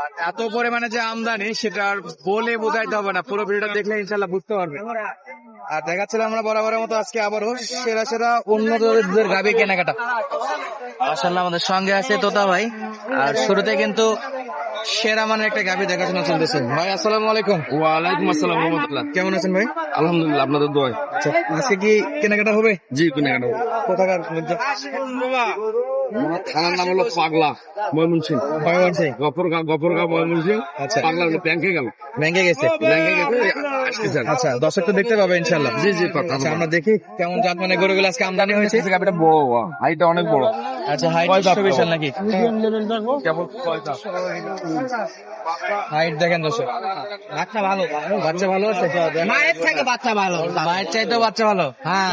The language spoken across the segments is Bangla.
আর এত পরিমাণে যে আমদানি সেটা আর বলে বোঝাইতে হবে না। পুরো ভিডিওটা দেখলে ইনশাল্লাহ বুঝতে পারবে। আর দেখাচ্ছিলাম আমরা বরাবরের মতো আজকে আবারও সেরা সেরা অন্য অন্যদের গাবি কেনাকাটা। মাসাল্লাহ আমাদের সঙ্গে আছে তোতা ভাই। আর শুরুতে কিন্তু সেরা মানের একটা গাবি দেখাশোনা চলতেছে। ভাই আসসালামু আলাইকুম। ওয়ালাইকুম আসসালাম রহমতুল্লাহ। কেমন আছেন ভাই? আলহামদুলিল্লাহ আপনাদের দোয়ায়। আচ্ছা আজকে কি কেনাকাটা হবে? জি কেনাকাটা কোথাকার মধ্যে? থানার নাম হলো পাগলা ময়মনসিং। ময়মনসিং? আচ্ছা। পাগলা হলো ব্যাংকে গেল। ব্যাংকে গেছে? ব্যাংকে গেছে আচ্ছা দর্শক তো দেখতে পাবে ইনশাল্লাহ জি জি আচ্ছা আমরা দেখি কেমন জাত মানে গরুগুলো আজকে আমদানি হয়েছে। গাবিটা বড় হাইটা অনেক বড়। আচ্ছা হাইট বিশাল নাকি? কেবল কয়টা হাইট দেখেন দর্শক। বাচ্চা ভালো বাচ্চা ভালো আছে? মায়ের থেকে বাচ্চা ভালো। মায়ের চাইতেও বাচ্চা ভালো। হ্যাঁ।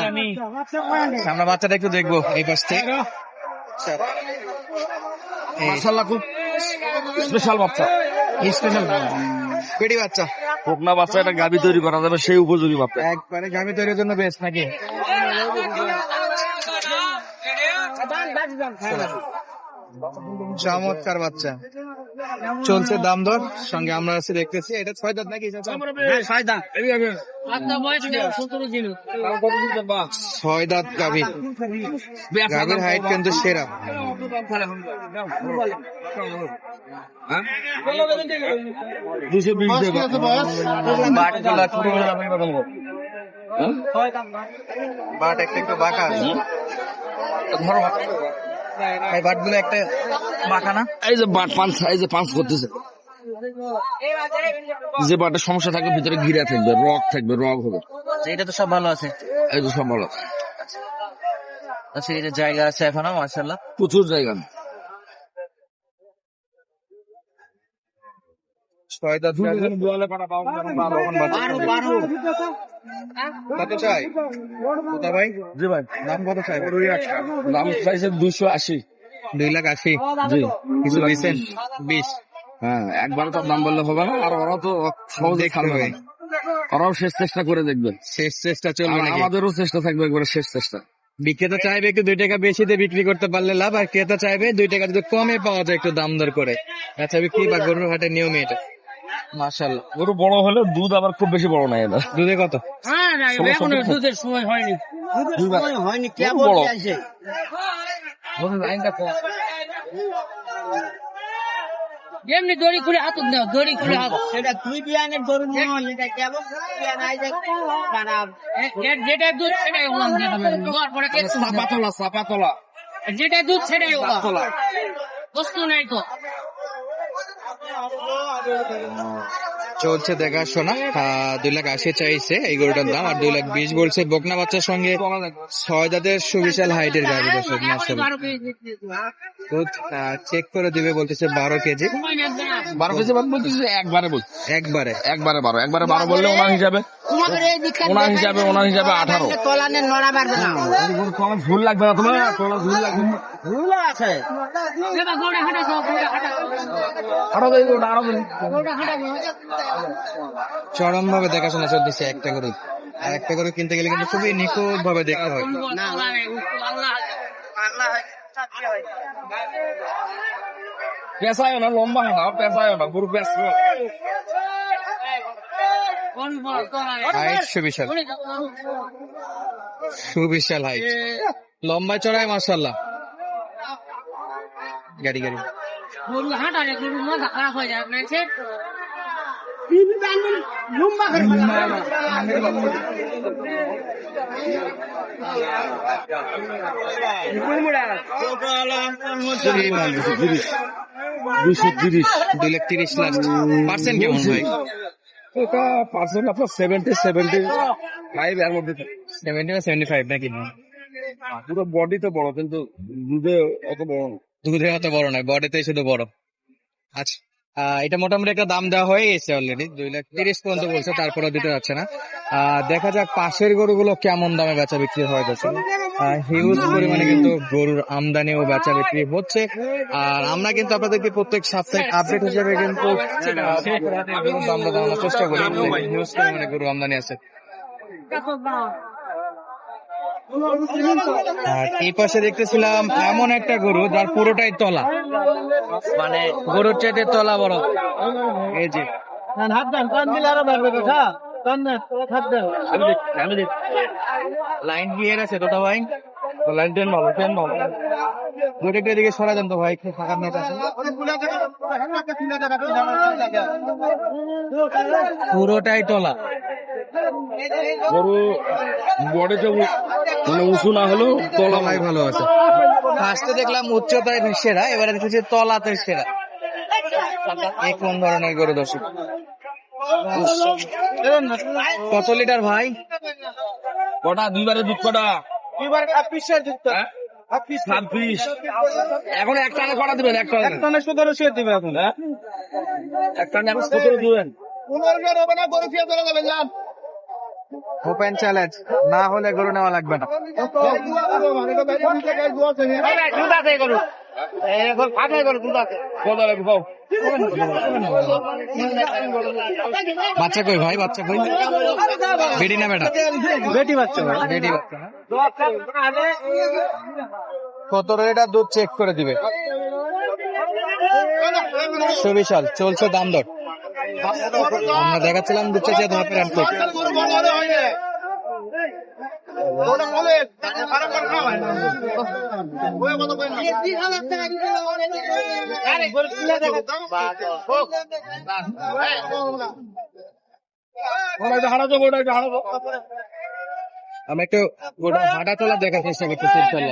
আচ্ছা, আমরা বাচ্চাটা একটু দেখব এই পাশ। থেকে আচ্ছা। মাশাআল্লাহ খুব স্পেশাল বাচ্চা। স্পেশাল পেটি বাচ্চা। বাচ্চা একটা গাবি তৈরি করা যাবে সেই উপযোগী বাচ্চা একবারে গামি তৈরির জন্য বেস্ট নাকি? চমৎকার বাচ্চা। চলছে দাম দর সঙ্গে আমরা আছি দেখতেছি। এটা ছয় দাঁত নাকি চাচা? ছয় দাঁত। গাভি। গাভির হাইট কিন্তু সেরা। দুশো বিশ বাট একটা একটু বাঁকা আছে। এই বাটগুলো একটা বাঁকা না এই যে বাট পাঁচ এই যে পাঁচ করতেছে। যে বাটের সমস্যা থাকবে ভিতরে ঘিরা থাকবে রক থাকবে রক হবে। আচ্ছা, এটা তো সব ভালো আছে। এই তো সম্ভাবনা আচ্ছা এটা জায়গা আছে এখনও মার্শাল্লাহ প্রচুর জায়গা। ছয় দাঁত গাভী। কত চাই? কোথা ভাই? জি ভাই। দাম কত চাই দাম চাইছে দুশো আশি। দুই লাখ আশি। জি। কিছু দিচ্ছেন বিশ। হ্যাঁ একবার তো দাম বললে হবে না আর ওরা তো সহজে। না। ওরাও শেষ চেষ্টা করে দেখবে। শেষ চেষ্টা চলবে আমাদেরও চেষ্টা থাকবে একবার শেষ চেষ্টা। বিক্রেতা চাইবে একটু দুই টাকা বেশি দিয়ে বিক্রি করতে পারলে লাভ আর ক্রেতা চাইবে দুই টাকা যদি কমে পাওয়া যায় একটু দাম দর করে। আচ্ছা বিক্রি বা গরুর হাটের নিয়মে এটা? মাশাল্লাহ গরু বড় হলে দুধ আবার খুব বেশি বড় নাই এটা দুধে কত? এখন দুধের সময় হয়নি। এমনি দড়ি খুলে হাত দাও দড়ি খুলে হাত সেটা তুই বিয়ানের গরু নয় এটা কেমন? বিয়ান আইছে খারাপ। যেটা দুধ সেটাই ওলাম দেওয়ার পরে যেটা দুধ সেটাই ওলাম। বস্তু নাই তো। চলছে দেখাশোনা। দুই লাখ আশি চাইছে এই গরুটার দাম আর দুই লাখ বিশ বলছে বকনা বাচ্চার সঙ্গে ছয় দাঁতের সুবিশাল হাইটের গাড়ি দর্শক চেক করে দিবে বলতেছে বারো কেজি। বারো কেজি বলতেছে একবারে বলছে। একবারে। একবারে বারো একবারে বারো বললে ওনার হিসাবে। ওনার হিসাবে হিসাবে আঠারো। লাগবে না তোমার লাগবে। আছে। চরম ভাবে দেখাশোনা চলতেছে একটা গরু। আর একটা গরু কিনতে গেলে কিন্তু খুবই নিখুঁত ভাবে দেখতে হয়। পেঁচায় না লম্বা হয় না পেঁচায় না বল তলায় হাইট সুবিশাল সুবিশাল হাইট লম্বা চড়াই মাসাল্লাহ গাড়ি গাড়ি গরু হাঁটা রে গরু মাথা খারাপ হয়ে যায় না সে লম্বা করে দুশো তিরিশ দুই লাখ তিরিশ লাস্ট পার্সেন্ট কেমন ভাই এটা পার্সেন্ট আপনার সেভেন্টি সেভেন্টি ফাইভ এর মধ্যে। সেভেন্টি বা সেভেন্টি ফাইভ নাকি পুরো বডি তো বড় কিন্তু দুধে অত বড় না। দুধে অত বড় নয় বডিতে শুধু বড়। আচ্ছা এটা মোটামুটি একটা দাম দেওয়া হয়ে গেছে অলরেডি দুই লাখ তিরিশ পর্যন্ত বলছে তারপরে দিতে যাচ্ছে না। দেখা যাক পাশের গরুগুলো কেমন দামে বেচা বিক্রি হয় হিউজ পরিমাণে কিন্তু গরুর আমদানি ও বেচা বিক্রি হচ্ছে। আর আমরা কিন্তু আপনাদেরকে প্রত্যেক সাপ্তাহিক আপডেট হিসেবে কিন্তু চেষ্টা করি। হিউজ পরিমাণে গরু আমদানি আছে। এই পাশে দেখতেছিলাম এমন একটা গরু যার পুরোটাই তলা। মানে গরুর চাইতে তলা বড়। এই যে। হাত দেন, কান দিলে আরও বাড়বে লাইন ক্লিয়ার আছে তোতা ভাই? লাইন টেন ভালো টেন ভালো। দুটো একটু এদিকে সরা দেন তো ভাই একটু ফাঁকা নেট আছে। পুরোটাই তলা গরু বডিতে মানে উঁচু না হলেও তলা তলাই ভালো আছে। ফার্স্টে দেখলাম উচ্চতায় সেরা এবারে দেখেছি তলাতে সেরা। এই কোন ধরনের গরু দর্শক? কত লিটার ভাই? কটা দুইবারে দুধ কটা? হ্যাঁ? সাত পিস এখন এক টানে কটা দিবেন? এক টানে? টানে সতেরো সে দিবে এখন। হ্যাঁ? এক টানে এখন সতেরো দিবেন। ওপেন চ্যালেঞ্জ না হলে গরু নেওয়া লাগবে না। দুধ গরু। এখন বাচ্চা কই ভাই বাচ্চা কই? বেডি না বেটা? বেটি বাচ্চা বেডি বাচ্চা না কত লিটার দুধ চেক করে দিবে। সুবিশাল চলছে দাম দর। আমরা দেখাচ্ছিলাম দুধ হারাতো গোটা হারাতো আমি একটু গোটা হাঁটা চলা দেখার চেষ্টা করতেছি চলে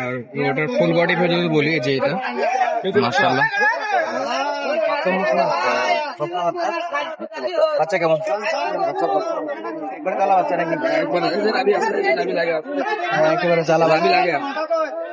আর ওটার ফুল বডি ফেলে যদি বলি যে এটা মাশাআল্লাহ। বাচ্চা কেমন? বাচ্চা নাকি হ্যাঁ, একেবারে জ্বালা লাগে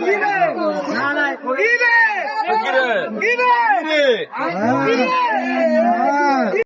Give it! Give it! Give it! Give it!